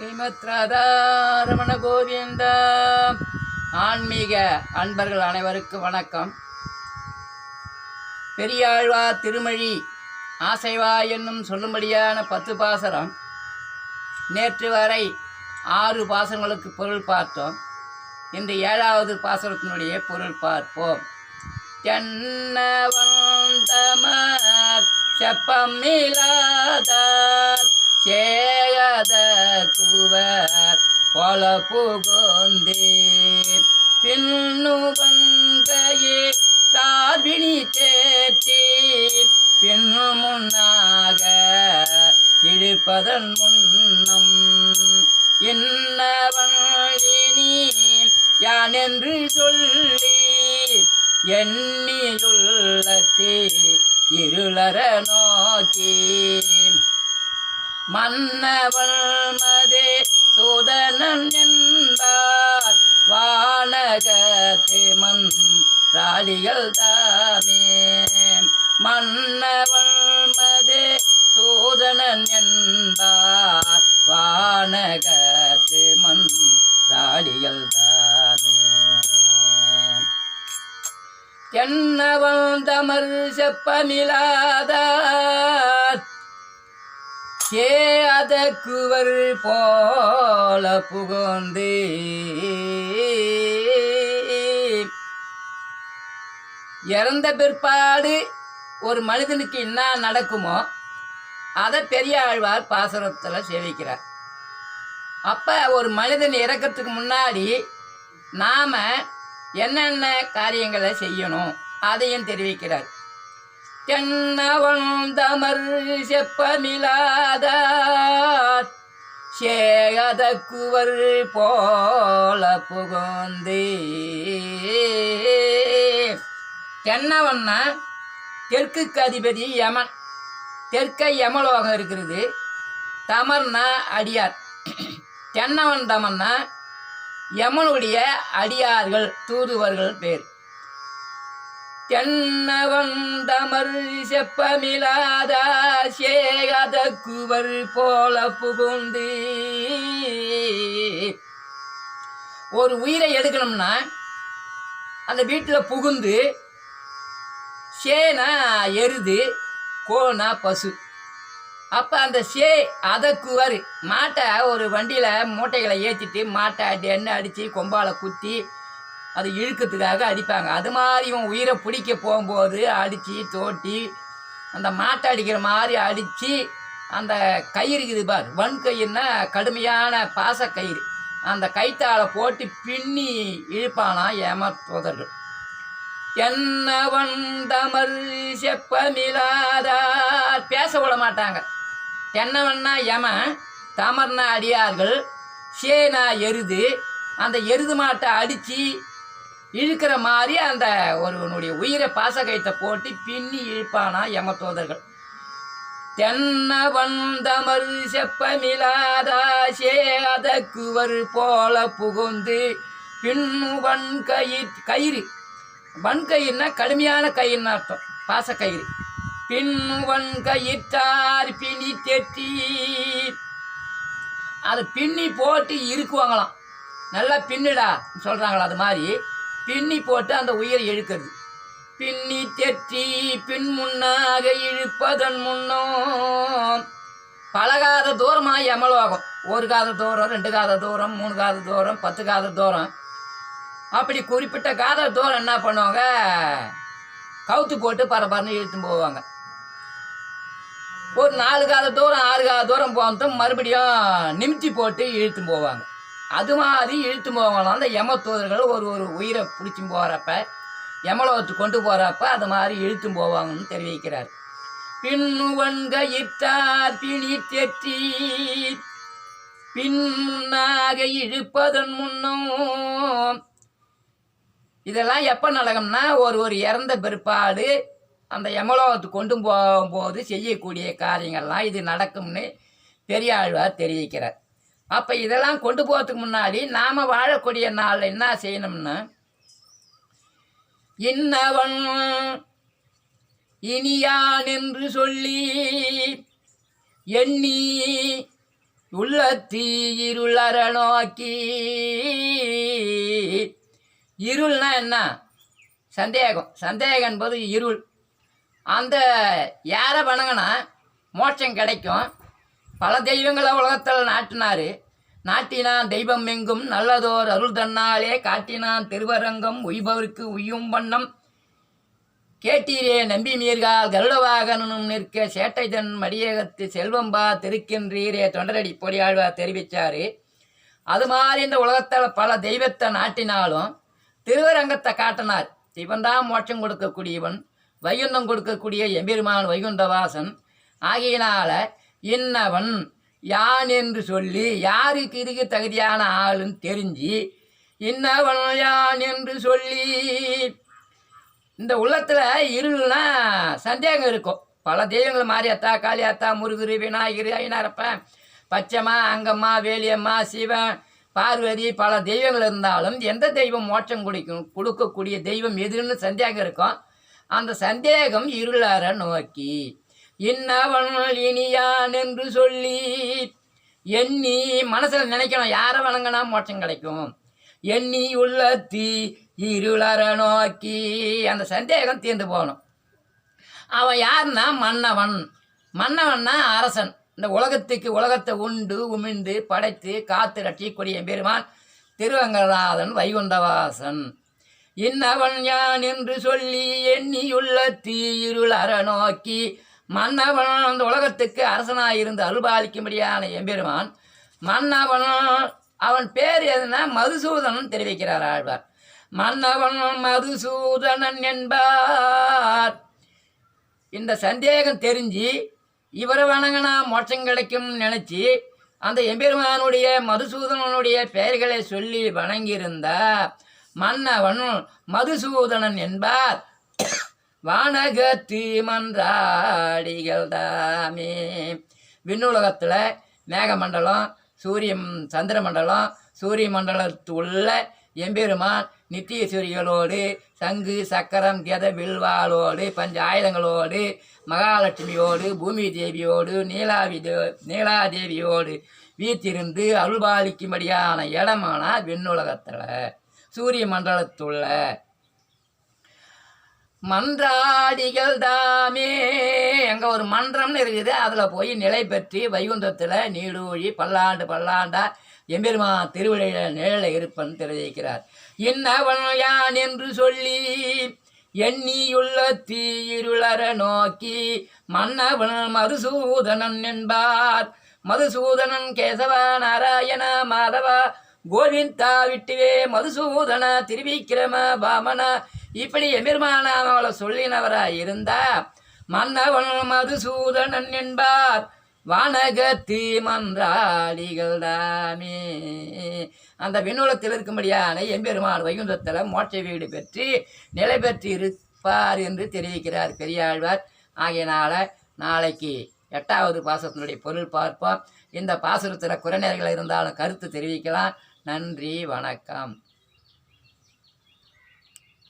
ஸ்ரீமத் ராதா ரமண ஆன்மீக அன்பர்கள் அனைவருக்கும் வணக்கம். பெரியாழ்வார் திருமொழி ஆசைவா என்னும் சொல்லும்படியான பத்து பாசரம். நேற்று வரை ஆறு பாசங்களுக்கு பொருள் பார்த்தோம். இன்று ஏழாவது பாசனத்தினுடைய பொருள் பார்ப்போம். தென்னவந்தமர் செப்பம் இல்லாதார். சேயத குவர் போல புகுந்தே பின்னுவங்கையே தார்பிணி தேற்றி பின்னு முன்னாக இழுப்பதன் முன்னம் என்னவழினி யான் என்று சொல்லி எண்ணியுள்ளத்தே இருளர நோக்கி மன்னவள் மதே சோதனன் என்பார். வானகத்தே மண் ராளிகள் தாமே. மன்னவள் மதே சோதனன் என்பார். வானகத்து மண் ராளிகள் தாமே. தென்னவன் தமர் செப்பமிலாதார். ஏ அதக்குவர் போல புகுந்து இறந்த பிற்பாடு ஒரு மனிதனுக்கு என்ன நடக்குமோ அதை பெரிய ஆழ்வார் பாசனத்தில் சேவிக்கிறார். அப்போ ஒரு மனிதன் இறக்கிறதுக்கு முன்னாடி நாம் என்னென்ன காரியங்களை செய்யணும் அதையும் தெரிவிக்கிறார். தென்னவன் தமர் செப்பமிலாதார். சேகதக்குவர் போல புகுந்து தென்னவன்னா தெற்குக்கு அதிபதி யமன். தெற்க யமலோகம் இருக்கிறது. தமர்னா அடியார். தென்னவன் தமன்னா யமனுடைய அடியார்கள் தூதுவர்கள் பேர். தென்னவன் தமர் செப்பமிலாதா போல புகுந்து. ஒரு உயிரை எடுக்கணும்னா அந்த வீட்டில் புகுந்து சேனா எருது கோனா பசு. அப்போ அந்த சே அதக்குவர் மாட்டை ஒரு வண்டியில் மூட்டைகளை ஏற்றிட்டு மாட்டை எண்ணெய் அடித்து கொம்பால குத்தி அது இழுக்கிறதுக்காக அடிப்பாங்க. அது மாதிரி இவன் உயிரை பிடிக்க போகும்போது அடித்து தோட்டி அந்த மாட்டை அடிக்கிற மாதிரி அடித்து அந்த கயிறு இருக்குது பார். வன் கயிறுனா கடுமையான பாச கயிறு. அந்த கைத்தாளை போட்டு பின்னி இழுப்பானா ஏமாத்துவதர்கள் என்னவன் தமர் செப்பமிலாதார்? பேச விட மாட்டாங்க. தென்னவன்னா யமன் தமர்னா அடியார்கள் சேனா எருது அந்த எருது மாட்டை அடித்து இழுக்கிற மாதிரி அந்த ஒருவனுடைய உயிரை பாசகயத்தை போட்டு பின்னி இழுப்பானா யமத்தோதர்கள் தென்னவன் செப்பமிலாதாசே செப்பமிலாதா வரு போல புகுந்து பின்னு வன்கயிற் கயிறு வன்கயிறுனா கடுமையான கயிறுன்னு அர்த்தம். பாசக்கயிறு. பின்னு வன்கயிற்றார் பிணி பின்னி தெட்டி அதை பின்னி போட்டு இருக்குவாங்களாம் நல்லா பின்னுடா சொல்கிறாங்களா அது மாதிரி. பின்னி போட்டு அந்த உயிரை இழுக்கிறது. பின்னி தெற்றி பின் முன்னாக இழுப்பதன் முன்னோ பலகாத தூரமாக எமலோகம் ஒரு காத தூரம் ரெண்டு காத தூரம் மூணு காத தூரம் பத்து காத தூரம். அப்படி குறிப்பிட்ட காத தூரம் என்ன பண்ணுவாங்க? கவுத்து போட்டு பரபரன்னு இழுத்துன்னு போவாங்க. ஒரு நாலு காத தூரம் ஆறு காத தூரம் போனதும் மறுபடியும் நிமித்தி போட்டு இழுத்து போவாங்க. அது மாதிரி இழுத்து போவாங்களாம். அந்த யம தூதர்கள் ஒரு ஒரு உயிரை பிடிச்சி போகிறப்ப யமலோகத்து கொண்டு போகிறப்ப அது மாதிரி இழுத்தும் போவாங்கன்னு தெரிவிக்கிறார். பின்னுவன்க இட்டார் பிணி தெற்றி பின்னாக இழுப்பதன் முன்னும். இதெல்லாம் எப்போ நடக்கும்னா ஒரு ஒரு இறந்த பிற்பாடு அந்த யமலோகத்துக்கு கொண்டு போகும்போது செய்யக்கூடிய காரியங்கள்லாம் இது நடக்கும்னு பெரியாழ்வார் தெரிவிக்கிறார். அப்போ இதெல்லாம் கொண்டு போகிறதுக்கு முன்னாடி நாம் வாழக்கூடிய நாளில் என்ன செய்யணும்னா? இன்னவன் இனியான் என்று சொல்லி எண்ணி உள்ளத்தி இருளற நோக்கி. இருள்னா என்ன? சந்தேகம். சந்தேகம் என்பது இருள். அந்த யாரை வணங்கினா மோட்சம் கிடைக்கும். பல தெய்வங்களை உலகத்தில் நாட்டினார். நாட்டினான் தெய்வம் எங்கும் நல்லதோர் அருள் தன்னாலே காட்டினான் திருவரங்கம் உய்பவருக்கு உய்யும் வண்ணம். கேட்டீரே நம்பி மீர்கால் கருடவாகனும் நிற்க சேட்டைதன் மடியகத்து செல்வம்பா திருக்கின்றீரே தொண்டரடி பொடியாழ்வார் தெரிவித்தார் அது மாதிரி இந்த உலகத்தில் பல தெய்வத்தை நாட்டினாலும் திருவரங்கத்தை காட்டினார். இவன் தான் மோட்சம் கொடுக்கக்கூடியவன் வைகுண்டம் கொடுக்கக்கூடிய எம்பெருமான் வைகுண்டவாசன். ஆகியனால இன்னவன் யான் என்று சொல்லி யாருக்கு இதுக்கு தகுதியான ஆளுன்னு தெரிஞ்சு இன்னவன் யான் என்று சொல்லி இந்த உள்ளத்தில் இருள்னா சந்தேகம் இருக்கும். பல தெய்வங்கள் மாரியாத்தா காளியாத்தா முருகரு விநாயகர் ஐநாரப்பன் பச்சைம்மா அங்கம்மா வேலியம்மா சிவன் பார்வதி பல தெய்வங்கள் இருந்தாலும் எந்த தெய்வம் மோட்சம் குடிக்கும் கொடுக்கக்கூடிய தெய்வம் எதுன்னு சந்தேகம் இருக்கும். அந்த சந்தேகம் இருளார நோக்கி இன்னவன் இனியான் என்று சொல்லி எண்ணி மனசில் நினைக்கணும் யாரை வணங்கினா மோட்சம் கிடைக்கும். எண்ணி உள்ளத்தி இருளற நோக்கி அந்த சந்தேகம் தீர்ந்து போகணும். அவன் யாருன்னா மன்னவன். மன்னவன்னா அரசன். இந்த உலகத்துக்கு உலகத்தை உண்டு உமிழ்ந்து படைத்து காத்து ரட்சிக்கூடிய பெருமான் திருவங்கநாதன் வைகுண்டவாசன். இன்னவன் யான் என்று சொல்லி எண்ணியுள்ள தீயிருள் அற நோக்கி மன்னவன் அந்த உலகத்துக்கு அரசனாயிருந்து அருள்பாலிக்கும்படியான எம்பெருமான் மன்னவன் அவன் பேர் எதுனா மதுசூதனன் தெரிவிக்கிறார் ஆழ்வார். மன்னவன் மதுசூதனன் என்பார். இந்த சந்தேகம் தெரிஞ்சு இவரை வணங்கினா மோட்சம் கிடைக்கும் நினச்சி அந்த எம்பெருமானுடைய மதுசூதனனுடைய பெயர்களை சொல்லி வணங்கியிருந்த மன்னவன் மதுசூதனன் என்பார். வானகத்தி மன்றாடிகள் தாமே. விண்ணுலகத்தில் மேகமண்டலம் சூரியன் சந்திரமண்டலம் சூரிய மண்டலத்து உள்ள எம்பெருமான் நித்தியசூரிகளோடு சங்கு சக்கரம் கெத வில்வாலோடு பஞ்ச ஆயுதங்களோடு மகாலட்சுமியோடு பூமி தேவியோடு நீலாவி தே நீலாதேவியோடு வீத்திருந்து அருள்பாலிக்கும்படியான இடமானால் விண்ணுலகத்தில். சூரிய மண்டலத்துள்ள மன்றாடிகள் தாமே. அங்கே ஒரு மன்றம்னு இருக்குது. அதில் போய் நிலை பெற்று வைகுந்தத்தில் நீடூழி பல்லாண்டு பல்லாண்டா எம்பெருமா திருவிழையில நிழல இருப்பன் தெரிவிக்கிறார். இன்னவன் யான் என்று சொல்லி எண்ணியுள்ள தீயிருளர நோக்கி மன்னவன் மதுசூதனன் என்பார். மதுசூதனன் கேசவ நாராயண மாதவ கோவிந்தா விட்டுவே மதுசூதன திருவிக்கிரம பாமன இப்படி எமிர்மானாமல அவளை இருந்தா மன்னவன் மதுசூதனன் என்பார். வானகத்தி மன்றாளிகள் தாமே. அந்த விண்ணுலத்தில் இருக்கும்படியான எம்பெருமான் வைகுந்தத்தில் மோட்ச வீடு பெற்று நிலை பெற்று இருப்பார் என்று தெரிவிக்கிறார் பெரியாழ்வார். ஆகையினால நாளைக்கு எட்டாவது பாசத்தினுடைய பொருள் பார்ப்போம். இந்த பாசுரத்தில் குறைநேர்கள் இருந்தாலும் கருத்து தெரிவிக்கலாம். நன்றி வணக்கம்.